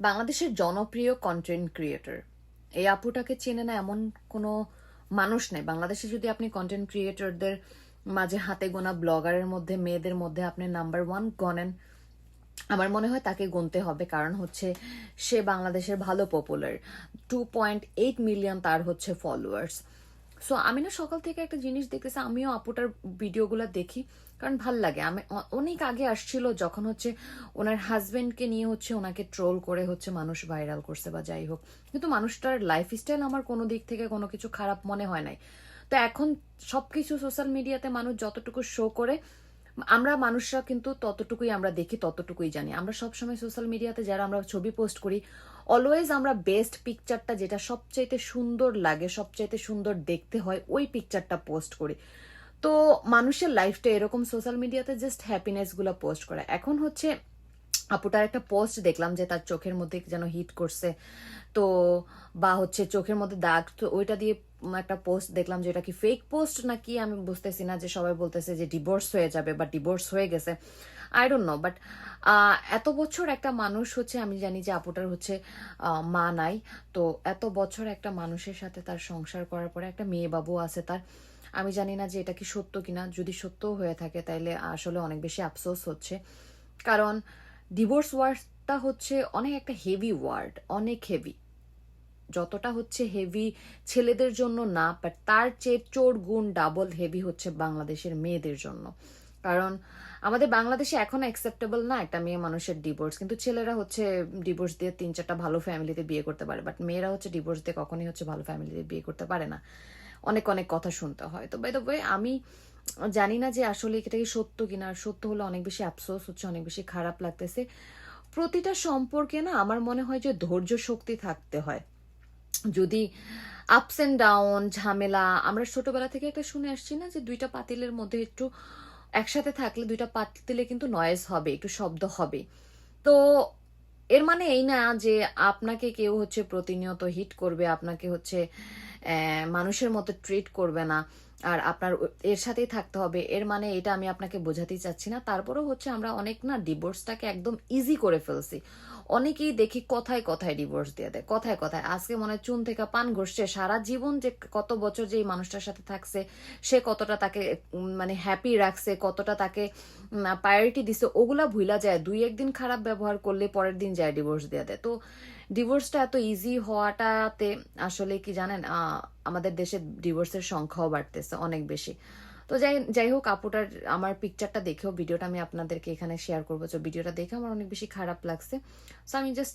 বাংলাদেশের জনপ্রিয় content creator এই আপুটাকে চেনে না এমন কোনো মানুষ নেই। বাংলাদেশে যদি আপনি কন্টেন্ট ক্রিয়েটরদের মাঝে হাতে গোনা ব্লগারের মধ্যে, মেয়েদের মধ্যে আপনি নাম্বার ওয়ান গনেন আমার মনে হয় তাকে গুনতে হবে। কারণ হচ্ছে সে বাংলাদেশের ভালো popular two point eight million তার হচ্ছে ফলোয়ার্স সো আমি না সকাল থেকে একটা জিনিস দেখতেছি, আমিও আপুটার ভিডিওগুলো দেখি, কারণ ভালো লাগে। আমি অনেক আগে আসছিল যখন হচ্ছে ওনার হাজব্যান্ডকে নিয়ে হচ্ছে ওনাকে ট্রোল করে হচ্ছে মানুষ ভাইরাল করছে বা যাই হোক। কিন্তু মানুষটার লাইফ স্টাইল আমার কোনো দিক থেকে কোনো কিছু খারাপ মনে হয় নাই। তো এখন সবকিছু সোশ্যাল মিডিয়াতে মানুষ যতটুকু শো করে আমরা মানুষরা কিন্তু ততটুকুই আমরা দেখি, ততটুকুই জানি। আমরা সবসময় সোশ্যাল মিডিয়াতে যারা আমরা ছবি পোস্ট করি অলওয়েজ আমরা বেস্ট পিকচারটা যেটা সবচাইতে সুন্দর লাগে, সবচাইতে সুন্দর দেখতে হয়, ওই পিকচারটা পোস্ট করি। তো মানুষের লাইফটা এরকম সোশ্যাল মিডিয়াতে জাস্ট হ্যাপিনেসগুলো পোস্ট করে। এখন হচ্ছে আপুটার একটা পোস্ট দেখলাম যে তার চোখের মধ্যে যেন হিট করছে, তো বা হচ্ছে চোখের মধ্যে দাগ, তো ওইটা দিয়ে একটা পোস্ট দেখলাম যে এটা কি ফেক পোস্ট নাকি? আমি বুঝতেছি না যে সবাই বলতেছে যে ডিভোর্স হয়ে যাবে বা ডিভোর্স হয়ে গেছে। আই ডোন্ট নো বাট এত বছর একটা মানুষ হচ্ছে, আমি জানি যে আপুটার হচ্ছে মা নাই। তো এত বছর একটা মানুষের সাথে তার সংসার করার পরে একটা মেয়ে বাবু আছে তার। আমি জানি না যে এটা কি সত্য কিনা। যদি সত্য হয়ে থাকে, তাইলে আসলে অনেক বেশি আফসোস হচ্ছে। কারণ ডিভোর্স ওয়ার্ডটা হচ্ছে অনেক একটা হেভি ওয়ার্ড অনেক হেভি যতটা হচ্ছে হেভি ছেলেদের জন্য না বাট তার চেয়ে চোর গুণ ডাবল হেভি হচ্ছে বাংলাদেশের মেয়েদের জন্য। কারণ আমাদের বাংলাদেশে এখনও অ্যাকসেপ্টেবল না একটা মেয়ে মানুষের ডিভোর্স কিন্তু ছেলেরা হচ্ছে ডিভোর্স দিয়ে তিন চারটা ভালো ফ্যামিলিতে বিয়ে করতে পারে বাট মেয়েরা হচ্ছে ডিভোর্স দিয়ে কখনোই হচ্ছে ভালো ফ্যামিলিতে বিয়ে করতে পারে না। অনেক অনেক কথা শুনতে হয়। তো বাই দ্য ওয়ে আমি জানি না যে আসলে এটা কি সত্য কিনা, আর সত্য হলে অনেক বেশি আফসোস হচ্ছে, অনেক বেশি খারাপ লাগতেছে। প্রতিটা সম্পর্কে না আমার মনে হয় যে ধৈর্য শক্তি থাকতে হয়। যদি আপস অ্যান্ড ডাউন ঝামেলা, আমরা ছোটবেলা থেকে একটা শুনে আসছি না যে দুইটা পাতিলের মধ্যে একটু একসাথে থাকলে দুইটা পাতিলে কিন্তু নয়েজ হবে, একটু শব্দ হবে। তো এর মানে এই না যে আপনাকে কেউ হচ্ছে প্রতিনিয়ত হিট করবে, আপনাকে হচ্ছে মানুষের মতো ট্রিট করবে না। আর আপনার এর সাথেই থাকতে হবে। এর মানে এটা আমি আপনাকে বোঝাতেই চাচ্ছি না। তারপরেও হচ্ছে আমরা অনেক না ডিভোর্সটাকে একদম ইজি করে ফেলছি। অনেকেই দেখি কথায় কথায় ডিভোর্স দিয়ে দেয়, কথায় কথায়। আজকে মনে হয় চুন থেকে পান ঘষছে। সারা জীবন যে কত বছর যে এই মানুষটার সাথে থাকছে, সে কতটা তাকে মানে হ্যাপি রাখছে, কতটা তাকে প্রায়োরিটি দিছে ওগুলা ভুলা যায়। দুই একদিন খারাপ ব্যবহার করলে পরের দিন যায় ডিভোর্স দিয়ে দেয়। তো ডিভোর্সটা এত ইজি হওয়াটাতে আসলে কি জানেন আমাদের দেশে ডিভোর্সের সংখ্যাও বাড়তেছে অনেক বেশি। তো যাই যাই হোক, আপুটার, আমার পিকচারটা দেখেও ভিডিওটা আমি আপনাদেরকে এখানে শেয়ার করব। ভিডিওটা দেখে আমার অনেক বেশি খারাপ লাগছে। সো আমি জাস্ট